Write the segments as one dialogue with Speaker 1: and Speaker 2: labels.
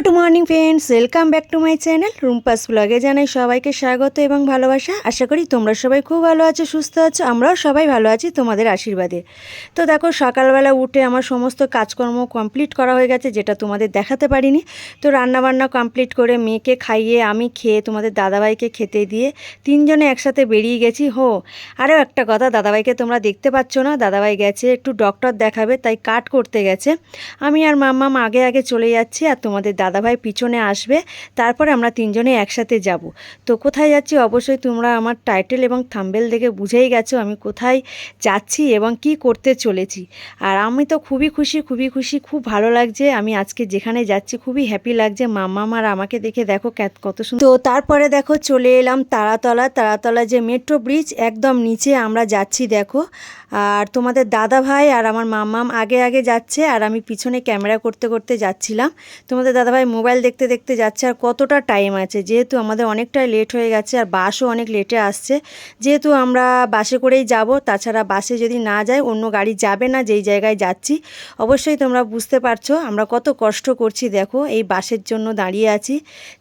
Speaker 1: Good morning friends, welcome back to my channel Rumpa's ব্লগে জানাই সবাইকে স্বাগত এবং ভালোবাসা। আশা করি তোমরা সবাই খুব ভালো আছো, সুস্থ আছো, আমরাও সবাই ভালো আছি তোমাদের আশীর্বাদে। তো দেখো, সকালবেলা উঠে আমার সমস্ত কাজকর্ম কমপ্লিট করা হয়ে গেছে, যেটা তোমাদের দেখাতে পারিনি। তো রান্নাবান্না কমপ্লিট করে মেয়েকে খাইয়ে আমি খেয়ে তোমাদের দাদাভাইকে খেতে দিয়ে তিনজনে একসাথে বেরিয়ে গেছি। হো, আরও একটা কথা, দাদাভাইকে তোমরা দেখতে পাচ্ছ না, দাদাভাই গেছে, একটু ডক্টর দেখাবে, তাই কাট করতে গেছে। আমি আর মাম্মাম আগে আগে চলে যাচ্ছি আর তোমাদের দাদাভাই পিছনে আসবে, তারপরে আমরা তিনজনে একসাথে যাব। তো কোথায় যাচ্ছি? অবশ্যই তোমরা আমার টাইটেল এবং থাম্বেল দেখে বুঝেই গেছো আমি কোথায় যাচ্ছি এবং কি করতে চলেছি। আর আমি তো খুবই খুশি খুবই খুশি, খুব ভালো লাগছে। আমি আজকে যেখানে যাচ্ছি, খুবই হ্যাপি লাগছে। মাম্মাম আর আমাকে দেখে দেখো কত সুন্দর তো তারপরে দেখো চলে এলাম তারাতলা। তারাতলা যে মেট্রো ব্রিজ একদম নিচে আমরা যাচ্ছি দেখো। আর তোমাদের দাদা ভাই আর আমার মাম্মাম আগে আগে যাচ্ছে। আর আমি পিছনে ক্যামেরা করতে করতে যাচ্ছিলাম। তোমাদের দাদাভাই মোবাইল দেখতে দেখতে যাচ্ছে আর কতটা টাইম আছে। যেহেতু আমাদের অনেকটাই লেট হয়ে গেছে আর বাসও অনেক লেটে আসছে। যেহেতু আমরা বাসে করেই যাব তাছাড়া বাসে যদি না যাই অন্য গাড়ি যাবে না যেই জায়গায় যাচ্ছি অবশ্যই তোমরা বুঝতে পারছ। আমরা কত কষ্ট করছি দেখো এই বাসের জন্য দাঁড়িয়ে আছি।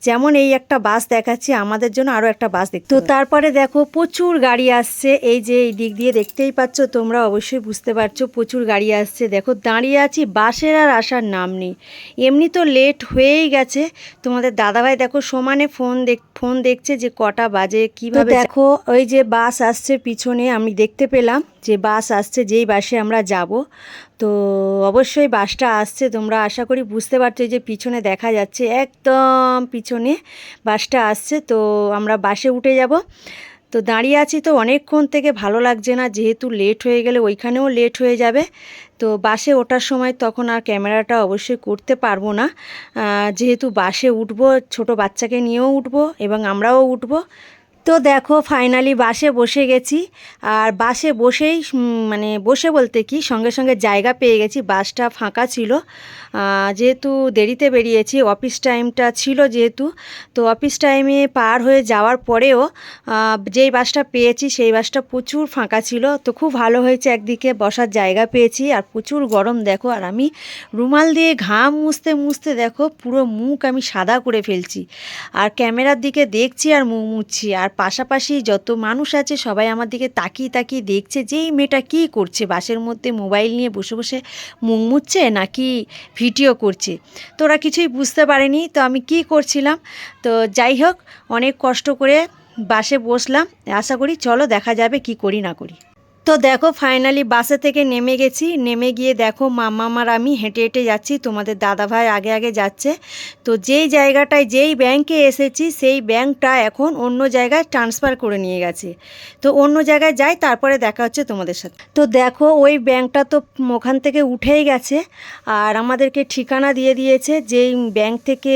Speaker 1: যেমন এই একটা বাস দেখাচ্ছি আমাদের জন্য আরও একটা বাস দেখতে তো তারপরে দেখো প্রচুর গাড়ি আসছে। এই যে এই দিক দিয়ে দেখতেই পাচ্ছ তোমরা অবশ্যই বুঝতে পারছ প্রচুর গাড়ি আসছে। দেখো দাঁড়িয়ে আছি বাসের আর আসার নাম নেই। এমনি তো লেট হয়েই গেছে। তোমাদের দাদাভাই দেখো সমানে ফোন দেখ ফোন দেখছে যে কটা বাজে কীভাবে দেখো ওই যে বাস আসছে পিছনে আমি দেখতে পেলাম যে বাস আসছে যেই বাসে আমরা যাব। তো অবশ্যই বাসটা আসছে তোমরা আশা করি বুঝতে পারছ যে পিছনে দেখা যাচ্ছে একদম পিছনে বাসটা আসছে। তো আমরা বাসে উঠে যাব। তো দাঁড়িয়ে আছি তো অনেকক্ষণ থেকে ভালো লাগছে না, যেহেতু লেট হয়ে গেলে ওইখানেও লেট হয়ে যাবে। তো বাসে ওঠার সময় তখন আর ক্যামেরাটা অবশ্যই করতে পারব না। যেহেতু বাসে উঠবো, ছোট বাচ্চাকে নিয়েও উঠবো এবং আমরাও উঠবো। তো দেখো ফাইনালি বাসে বসে গেছি। আর বাসে বসেই মানে বসে বলতে কি, সঙ্গে সঙ্গে জায়গা পেয়ে গেছি, বাসটা ফাঁকা ছিল। যেহেতু দেরিতে বেরিয়েছি অফিস টাইমটা ছিল যেহেতু, তো অফিস টাইমে পার হয়ে যাওয়ার পরেও যেই বাসটা পেয়েছি, সেই বাসটা প্রচুর ফাঁকা ছিল। তো খুব ভালো হয়েছে একদিকে বসার জায়গা পেয়েছি, আর প্রচুর গরম দেখো। আর আমি রুমাল দিয়ে ঘাম মুছতে মুছতে দেখো, পুরো মুখ আমি সাদা করে ফেলছি। আর ক্যামেরার দিকে দেখছি আর মুখ মুছছি। আর পাশাপাশি যত মানুষ আছে সবাই আমার দিকে তাকিয়ে তাকিয়ে দেখছে যে এই মেয়েটা কী করছে, বাসের মধ্যে মোবাইল নিয়ে বসে বসে মুখ মুছছে নাকি ভিডিও করছে। তো ওরা কিছুই বুঝতে পারেনি, তো আমি কি করছিলাম? তো যাই হোক, অনেক কষ্ট করে বাসে বসলাম। আশা করি চলো দেখা যাবে কি করি না করি। তো দেখো ফাইনালি বাসে থেকে নেমে গেছি। নেমে গিয়ে দেখো মামামার আমি হেঁটে হেঁটে যাচ্ছি। তোমাদের দাদাভাই আগে আগে যাচ্ছে। তো যেই জায়গাটায়, যেই ব্যাংকে এসেছি, সেই ব্যাংকটা এখন অন্য জায়গায় ট্রান্সফার করে নিয়ে গেছে। তো অন্য জায়গায় যাই, তারপরে দেখা হচ্ছে তোমাদের সাথে। তো দেখো, ওই ব্যাংকটা তো ওখান থেকে উঠেই গেছে। আর আমাদেরকে ঠিকানা দিয়ে দিয়েছে। যেই ব্যাংক থেকে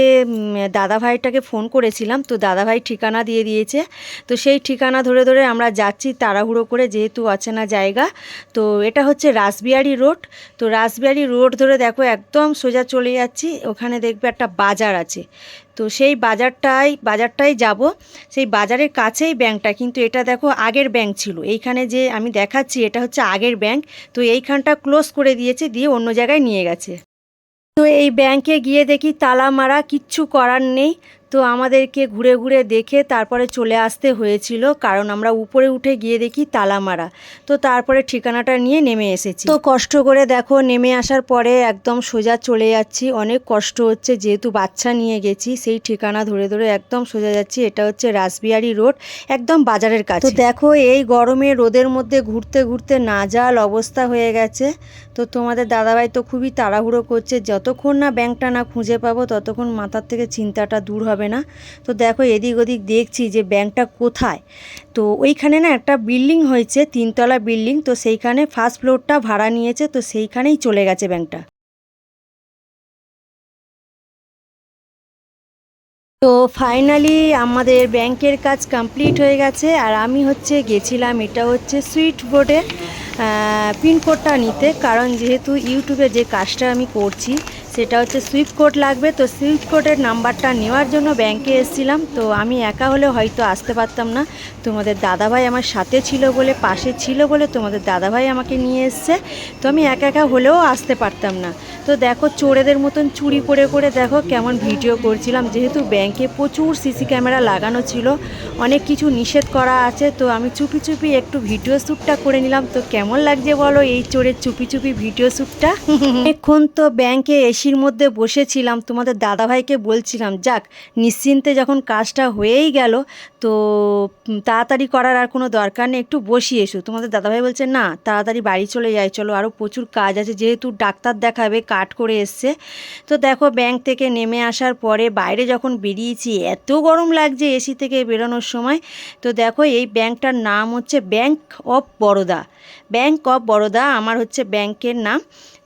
Speaker 1: দাদাভাইটাকে ফোন করেছিলাম, তো দাদাভাই ঠিকানা দিয়ে দিয়েছে। তো সেই ঠিকানা ধরে ধরে আমরা যাচ্ছি তাড়াহুড়ো করে, যেহেতু অচেনা জায়গা। তো এটা হচ্ছে রাসবিহারি রোড। তো রাসবিহারি রোড ধরে দেখো একদম সোজা চলে যাচ্ছি। ওখানে দেখবে একটা বাজার আছে। তো সেই বাজারটাই বাজারটাই যাব। সেই বাজারের কাছেই ব্যাংকটা। কিন্তু এটা দেখো আগের ব্যাংক ছিল। এইখানে যে আমি দেখাচ্ছি এটা হচ্ছে আগের ব্যাংক। তো এইখানটা ক্লোজ করে দিয়েছে, দিয়ে অন্য জায়গায় নিয়ে গেছে। তো এই ব্যাংকে গিয়ে দেখি তালা মারা কিচ্ছু করার নেই। তো আমাদেরকে ঘুরে ঘুরে দেখে তারপরে চলে আসতে হয়েছিল, কারণ আমরা উপরে উঠে গিয়ে দেখি তালা মারা তো তারপরে ঠিকানাটা নিয়ে নেমে এসেছি। তো কষ্ট করে দেখো, নেমে আসার পরে একদম সোজা চলে যাচ্ছি। অনেক কষ্ট হচ্ছে, যেহেতু বাচ্চা নিয়ে গেছি, সেই ঠিকানা ধরে ধরে একদম সোজা যাচ্ছি। এটা হচ্ছে রাসবিহারি রোড, একদম বাজারের কাছে। তো দেখো, এই গরমে রোদের মধ্যে ঘুরতে ঘুরতে নাজাল অবস্থা হয়ে গেছে। তো তোমাদের দাদাভাই তো খুবই তাড়াহুড়ো করছে, যতক্ষণ না ব্যাংকটা না খুঁজে পাবো, ততক্ষণ মাথার থেকে চিন্তাটা দূর হবে না। তো দেখো এদিক ওদিক দেখছি যে ব্যাংকটা কোথায়। তো ওইখানে না একটা বিল্ডিং হয়েছে, তিনতলা বিল্ডিং। তো সেইখানে ফার্স্ট ফ্লোরটা ভাড়া নিয়েছে, তো সেইখানেই চলে গেছে ব্যাংকটা। তো ফাইনালি আমাদের ব্যাংকের কাজ কমপ্লিট হয়ে গেছে। আর আমি হচ্ছে গেছিলাম, এটা হচ্ছে সুইট বোর্ডের পিনকোডটা নিতে। কারণ যেহেতু ইউটিউবে যে কাজটা আমি করছি সেটা হচ্ছে সুইফট কোড লাগবে। তো সুইফট কোডের নাম্বারটা নেওয়ার জন্য ব্যাংকে এসেছিলাম। তো আমি একা হলে হয়তো আসতে পারতাম না। তোমাদের দাদাভাই আমার সাথে ছিল বলে, পাশে ছিল বলে তোমাদের দাদাভাই আমাকে নিয়ে এসছে। তো আমি একা একা হলেও আসতে পারতাম না। তো দেখো, চোরেদের মতন চুরি করে করে দেখো কেমন ভিডিও করছিলাম। যেহেতু ব্যাংকে প্রচুর সিসি ক্যামেরা লাগানো ছিল, অনেক কিছু নিষেধ করা আছে, তো আমি চুপি চুপি একটু ভিডিও শ্যুটটা করে নিলাম। তো কেমন লাগছে বলো এই চোরের চুপি চুপি ভিডিও শ্যুটটা? এখন তো ব্যাংকে এসির মধ্যে বসেছিলাম, তোমাদের দাদাভাইকে বলছিলাম, যাক, নিশ্চিন্তে যখন কাজটা হয়েই গেল, তো তাড়াতাড়ি করার আর কোনো দরকার নেই, একটু বসিয়ে এসো। তোমাদের দাদাভাই বলছে, না, তাড়াতাড়ি বাড়ি চলে যাই, চলো আরও প্রচুর কাজ আছে, যেহেতু ডাক্তার দেখাবে কাট করে এসছে। তো দেখো ব্যাংক থেকে নেমে আসার পরে বাইরে যখন বেরিয়েছি, এত গরম লাগছে এসি থেকে বেরোনোর সময়। তো দেখো, এই ব্যাংকটার নাম হচ্ছে bank of Baroda bank of Baroda আমার হচ্ছে ব্যাংকের নাম।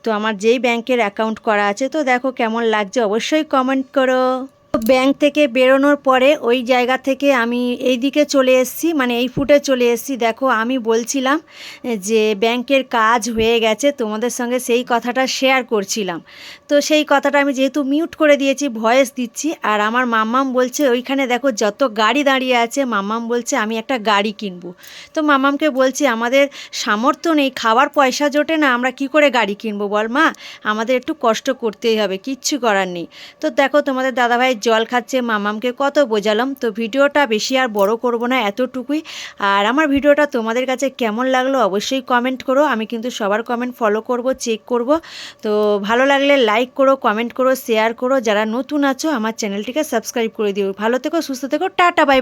Speaker 1: তো আমার যেই ব্যাংকের অ্যাকাউন্ট করা আছে, তো দেখো কেমন লাগছে, অবশ্যই কমেন্ট করো। ব্যাংক থেকে বেরোনোর পরে ওই জায়গা থেকে আমি এই দিকে চলে এসেছি মানে এই ফুটে চলে এসেছি। দেখো, আমি বলছিলাম যে ব্যাংকের কাজ হয়ে গেছে, তোমাদের সঙ্গে সেই কথাটা শেয়ার করছিলাম। তো সেই কথাটা আমি যেহেতু মিউট করে দিয়েছি ভয়েস দিচ্ছি, আর আমার মাম্মাম বলছে, ওইখানে দেখো যত গাড়ি দাঁড়িয়ে আছে, মাম্মাম বলছে, আমি একটা গাড়ি কিনবো। তো মাম্মামকে বলছি, আমাদের সামর্থ্য নেই খাওয়ার পয়সা জোটে না, আমরা কি করে গাড়ি কিনবো বল মা? আমাদের একটু কষ্ট করতেই হবে, কিচ্ছু করার নেই। তো দেখো, তোমাদের দাদাভাই জল খাচ্ছে, মামামকে কত বোঝালাম। তো ভিডিওটা বেশি আর বড় করব না এতটুকুই। আর আমার ভিডিওটা তোমাদের কাছে কেমন লাগল অবশ্যই কমেন্ট করো। আমি কিন্তু সবার কমেন্ট ফলো করব চেক করব। তো ভালো লাগলে লাইক করো কমেন্ট করো শেয়ার করো। যারা নতুন আছো, আমার চ্যানেলটিকে সাবস্ক্রাইব করে দিও। ভালো থেকো, সুস্থ থেকো, টাটা বাই